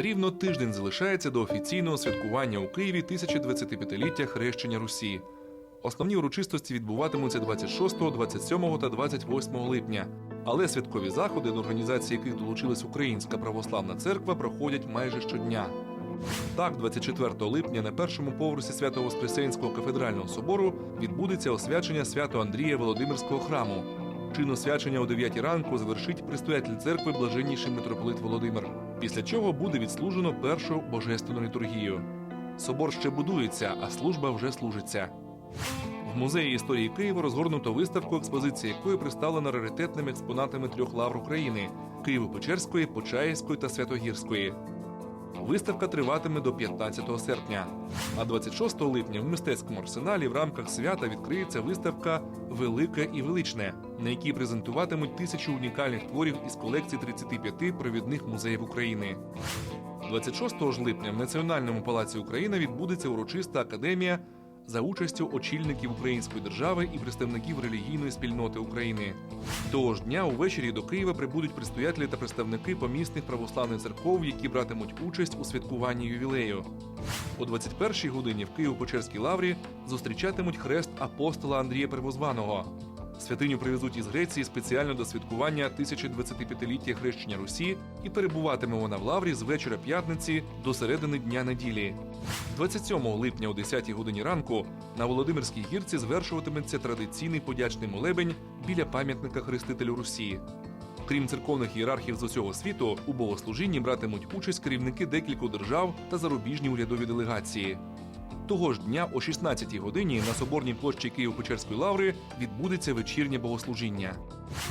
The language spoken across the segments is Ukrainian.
Рівно тиждень залишається до офіційного святкування у Києві 1025-ліття хрещення Русі. Основні урочистості відбуватимуться 26, 27 та 28 липня. Але святкові заходи, до організації яких долучилась Українська православна церква, проходять майже щодня. Так, 24 липня на першому поверсі Свято-Воскресенського кафедрального собору відбудеться освячення свято Андрія Володимирського храму. Чин освячення о 9 ранку завершить пристоятель церкви блаженніший митрополит Володимир, після чого буде відслужено першу божественну літургію. Собор ще будується, а служба вже служиться. В музеї історії Києва розгорнуто виставку, експозиція якої представлена раритетними експонатами трьох лавр України Києво-Печерської, Почаївської та Святогірської. Виставка триватиме до 15 серпня. А 26 липня в мистецькому арсеналі в рамках свята відкриється виставка Велике і величне, на якій презентуватимуть тисячу унікальних творів із колекції 35 провідних музеїв України. 26 ж липня в Національному палаці Україна відбудеться урочиста академія за участю очільників української держави і представників релігійної спільноти України. Того ж дня увечері до Києва прибудуть предстоятелі та представники помісних православних церков, які братимуть участь у святкуванні ювілею. О 21-й годині в Києво-Печерській лаврі зустрічатимуть хрест апостола Андрія Первозваного. Святиню привезуть із Греції спеціально до святкування 1025-ліття хрещення Русі і перебуватиме вона в лаврі з вечора п'ятниці до середини дня неділі. 27 липня о 10 годині ранку на Володимирській гірці звершуватиметься традиційний подячний молебень біля пам'ятника Хрестителю Русі. Крім церковних ієрархів з усього світу, у богослужінні братимуть участь керівники декількох держав та зарубіжні урядові делегації. Того ж дня о 16-й годині на соборній площі Києво-Печерської лаври відбудеться вечірнє богослужіння.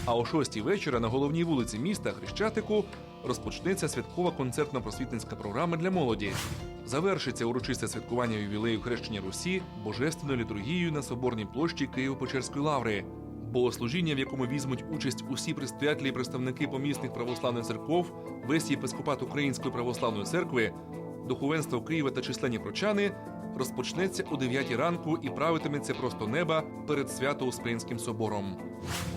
А о 6-й вечора на головній вулиці міста Хрещатику розпочнеться святкова концертно-просвітницька програма для молоді. Завершиться урочисте святкування ювілею хрещення Русі божественною літургією на соборній площі Києво-Печерської лаври. Богослужіння, в якому візьмуть участь усі предстоятелі і представники помісних православних церков, весь єпископат Української православної церкви, духовенство Києва та численні прочани, розпочнеться о 9 ранку і правитиметься просто неба перед свято-Успенським собором.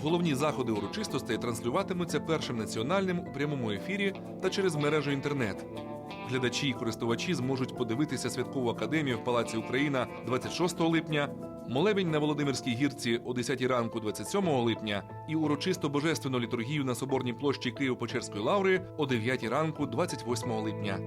Головні заходи урочистостей транслюватимуться першим національним у прямому ефірі та через мережу інтернет. Глядачі і користувачі зможуть подивитися святкову академію в Палаці Україна 26 липня, молебень на Володимирській гірці о 10 ранку 27 липня і урочисто божественну літургію на соборній площі Києво-Печерської лаври о 9 ранку 28 липня.